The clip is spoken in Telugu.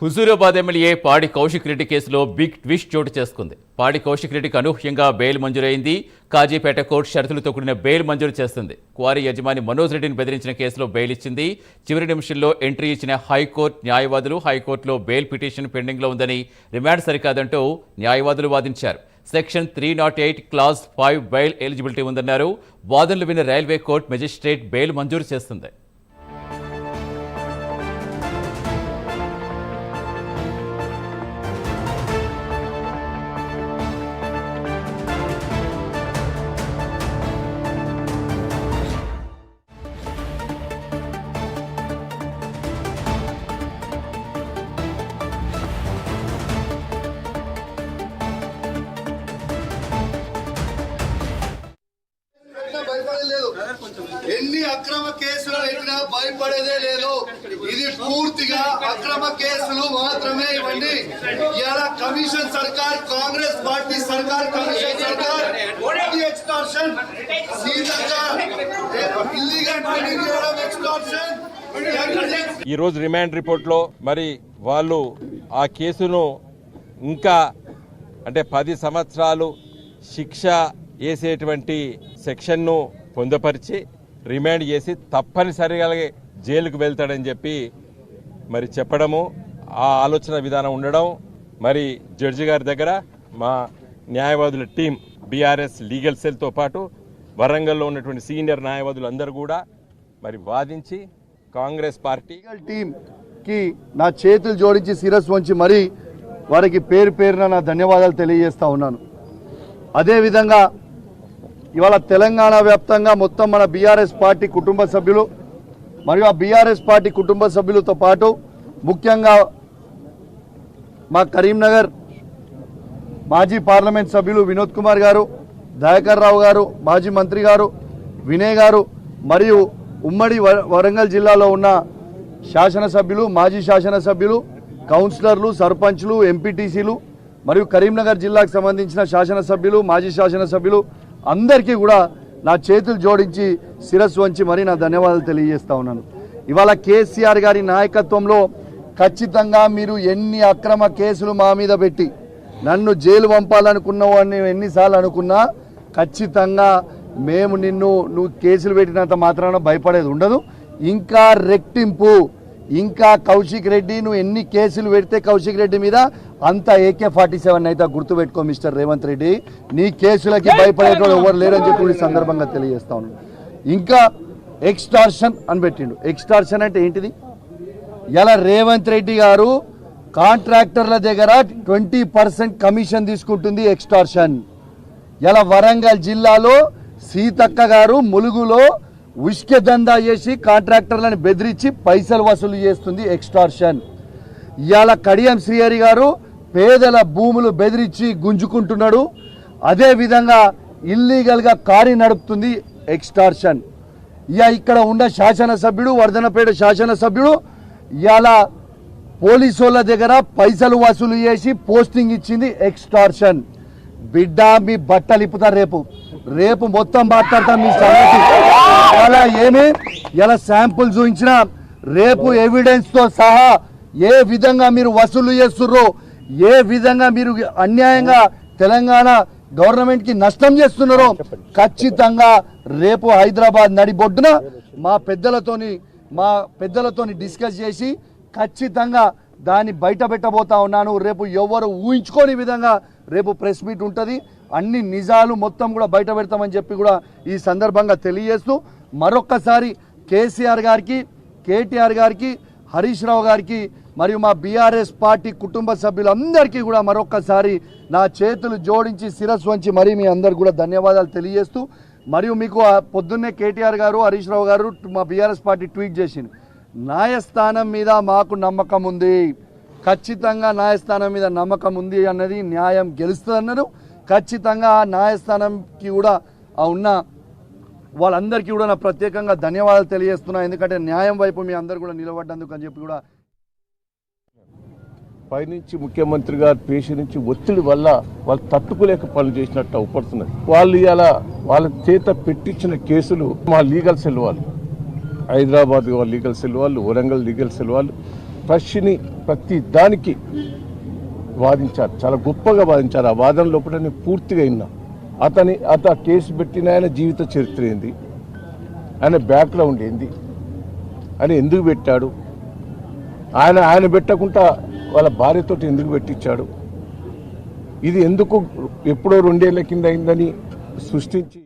హుజూరాబాద్ ఎమ్మెల్యే పాడి కౌశిక్ రెడ్డి కేసులో బిగ్ ట్విస్ట్ చోటు చేసుకుంది. పాడి కౌశిక్ రెడ్డికి అనూహ్యంగా బెయిల్ మంజూరైంది. కాజీపేట కోర్టు షరతులతో కూడిన బెయిల్ మంజూరు చేస్తుంది. క్వారీ యజమాని మనోజ్ రెడ్డిని బెదిరించిన కేసులో బెయిల్ ఇచ్చింది. చివరి నిమిషంలో ఎంట్రీ ఇచ్చిన హైకోర్టు న్యాయవాదులు హైకోర్టులో బెయిల్ పిటిషన్ పెండింగ్లో ఉందని రిమాండ్ సరికాదంటూ న్యాయవాదులు వాదించారు. Section three nought eight clause five bail eligibility ఉందన్నారు. వాదనలు విన్న రైల్వే కోర్టు మెజిస్ట్రేట్ బెయిల్ మంజూరు చేస్తుంది. అక్రమ కేసులు పెట్టినా భయపడేదే లేదు. ఇది పూర్తిగా అక్రమ కేసులు మాత్రమే ఇవ్వండి. ఇలా కమిషన్ సర్కార్ కాంగ్రెస్ పార్టీ సర్కార్ కమిషన్ సర్కార్ ఎక్స్టార్షన్ ఇల్లీగల్ ట్రైనింగ్ చేయడం ఎక్స్టార్షన్ ఈ రోజు రిమాండ్ రిపోర్ట్లో మరి వాళ్ళు ఆ కేసును ఇంకా అంటే పది సంవత్సరాలు శిక్ష వేసేటువంటి సెక్షన్ను పొందపరిచి రిమాండ్ చేసి తప్పనిసరిగా జైలుకు వెళ్తాడని చెప్పి మరి చెప్పడము ఆ ఆలోచన విధానం ఉండడం మరి జడ్జి గారి దగ్గర మా న్యాయవాదుల టీం బీఆర్ఎస్ లీగల్ సెల్తో పాటు వరంగల్లో ఉన్నటువంటి సీనియర్ న్యాయవాదులు అందరూ కూడా మరి వాదించి కాంగ్రెస్ పార్టీ టీంకి నా చేతులు జోడించి శిరస్సు వంచి మరీ వారికి పేరు పేరున నా ధన్యవాదాలు తెలియజేస్తా ఉన్నాను. అదేవిధంగా ఇవాళ తెలంగాణ వ్యాప్తంగా మొత్తం మన బీఆర్ఎస్ పార్టీ కుటుంబ సభ్యులు మరియు ఆ బీఆర్ఎస్ పార్టీ కుటుంబ సభ్యులతో పాటు ముఖ్యంగా మా కరీంనగర్ మాజీ పార్లమెంట్ సభ్యులు వినోద్ కుమార్ గారు దయాకర్ రావు గారు మాజీ మంత్రి గారు వినయ్ గారు మరియు ఉమ్మడి వ- వరంగల్ జిల్లాలో ఉన్న శాసనసభ్యులు మాజీ శాసనసభ్యులు కౌన్సిలర్లు సర్పంచ్లు ఎంపీటీసీలు మరియు కరీంనగర్ జిల్లాకు సంబంధించిన శాసనసభ్యులు మాజీ శాసనసభ్యులు అందరికీ కూడా నా చేతులు జోడించి శిరస్సు వంచి మరీ నా ధన్యవాదాలు తెలియజేస్తా ఉన్నాను. ఇవాళ కేసీఆర్ గారి నాయకత్వంలో ఖచ్చితంగా మీరు ఎన్ని అక్రమ కేసులు మా మీద పెట్టి నన్ను జైలు పంపాలనుకున్నావు అని ఎన్నిసార్లు అనుకున్నా ఖచ్చితంగా మేము నిన్ను నువ్వు కేసులు పెట్టినంత మాత్రాన భయపడేది ఉండదు. ఇంకా రెట్టింపు ఇంకా కౌశిక్ రెడ్డి నువ్వు ఎన్ని కేసులు పెడితే కౌశిక్ రెడ్డి మీద అంత ఏకే ఫార్టీ సెవెన్ అయితే గుర్తుపెట్టుకో మిస్టర్ రేవంత్ రెడ్డి. నీ కేసులకి భయపడేటోడు ఎవరు లేరని చెప్పి సందర్భంగా తెలియజేస్తా ఇంకా ఎక్స్టార్షన్ అని పెట్టిండు. ఎక్స్టార్షన్ అంటే ఏంటిది? ఇలా రేవంత్ రెడ్డి గారు కాంట్రాక్టర్ల దగ్గర ట్వంటీ పర్సెంట్ కమిషన్ తీసుకుంటుంది ఎక్స్టార్షన్. ఇలా వరంగల్ జిల్లాలో సీతక్క గారు ములుగులో ఉష్క దందా చేసి కాంట్రాక్టర్లను బెదిరించి పైసలు వసూలు చేస్తుంది ఎక్స్టార్షన్. ఇవాళ కడియం శ్రీహరి గారు పేదల భూములు బెదిరించి గుంజుకుంటున్నాడు. అదేవిధంగా ఇల్లీగల్గా కారి నడుపుతుంది ఎక్స్టార్షన్. ఇక ఇక్కడ ఉన్న శాసనసభ్యుడు వర్ధనపేట శాసనసభ్యుడు ఇవాళ పోలీసు వాళ్ళ దగ్గర పైసలు వసూలు చేసి పోస్టింగ్ ఇచ్చింది ఎక్స్టార్షన్. బిడ్డ మీ బట్టలు ఇప్పుతారు రేపు. రేపు మొత్తం మాట్లాడతాం మీ సంగతి. అలా ఏమి? ఇలా శాంపుల్ చూపించిన రేపు ఎవిడెన్స్తో సహా ఏ విధంగా మీరు వసూలు చేస్తుర్రో ఏ విధంగా మీరు అన్యాయంగా తెలంగాణ గవర్నమెంట్కి నష్టం చేస్తున్నారో ఖచ్చితంగా రేపు హైదరాబాద్ నడిబొడ్డున మా పెద్దలతోని మా పెద్దలతోని డిస్కస్ చేసి ఖచ్చితంగా దాన్ని బయట పెట్టబోతా ఉన్నాను. రేపు ఎవరు ఊహించుకోని విధంగా రేపు ప్రెస్ మీట్ ఉంటుంది. అన్ని నిజాలు మొత్తం కూడా బయట పెడతామని చెప్పి కూడా ఈ సందర్భంగా తెలియజేస్తూ మరొక్కసారి కేసీఆర్ గారికి కేటీఆర్ గారికి హరీష్ రావు గారికి మరియు మా బీఆర్ఎస్ పార్టీ కుటుంబ సభ్యులందరికీ కూడా మరొక్కసారి నా చేతులు జోడించి శిరస్సు వంచి మరీ మీ అందరు కూడా ధన్యవాదాలు తెలియజేస్తూ మరియు మీకు పొద్దున్నే కేటీఆర్ గారు హరీష్ రావు గారు మా బీఆర్ఎస్ పార్టీ ట్వీట్ చేసింది న్యాయస్థానం మీద మాకు నమ్మకం ఉంది. ఖచ్చితంగా న్యాయస్థానం మీద నమ్మకం ఉంది అన్నది న్యాయం గెలుస్తుంది అన్నారు ఖచ్చితంగా ఆ న్యాయస్థానంకి కూడా ఆ ఉన్న వాళ్ళందరికీ కూడా నా ప్రత్యేకంగా ధన్యవాదాలు తెలియజేస్తున్నా. ఎందుకంటే న్యాయం వైపు మీ అందరు కూడా నిలబడ్డందుకు అని చెప్పి కూడా పైనుంచి ముఖ్యమంత్రి గారు పేషి నుంచి ఒత్తిడి వల్ల వాళ్ళు తట్టుకోలేక పనులు చేసినట్టు అవుపడుతున్నది వాళ్ళు ఇలా వాళ్ళ చేత పెట్టించిన కేసులు మా లీగల్ సెల్ వాళ్ళు హైదరాబాద్ లీగల్ సెల్ వాళ్ళు వరంగల్ లీగల్ సెల్ వాళ్ళు ప్రశ్ని ప్రతి దానికి వాదించారు. చాలా గొప్పగా వాదించారు. ఆ వాదన లోపల పూర్తిగా విన్నాను అతని అత కేసు పెట్టిన ఆయన జీవిత చరిత్ర ఏంది? ఆయన బ్యాక్గ్రౌండ్ ఏంది? ఆయన ఎందుకు పెట్టాడు? ఆయన ఆయన పెట్టకుండా వాళ్ళ భార్యతోటి ఎందుకు పెట్టించాడు? ఇది ఎందుకు ఎప్పుడో రెండేళ్ళ కింద అయిందని సృష్టించి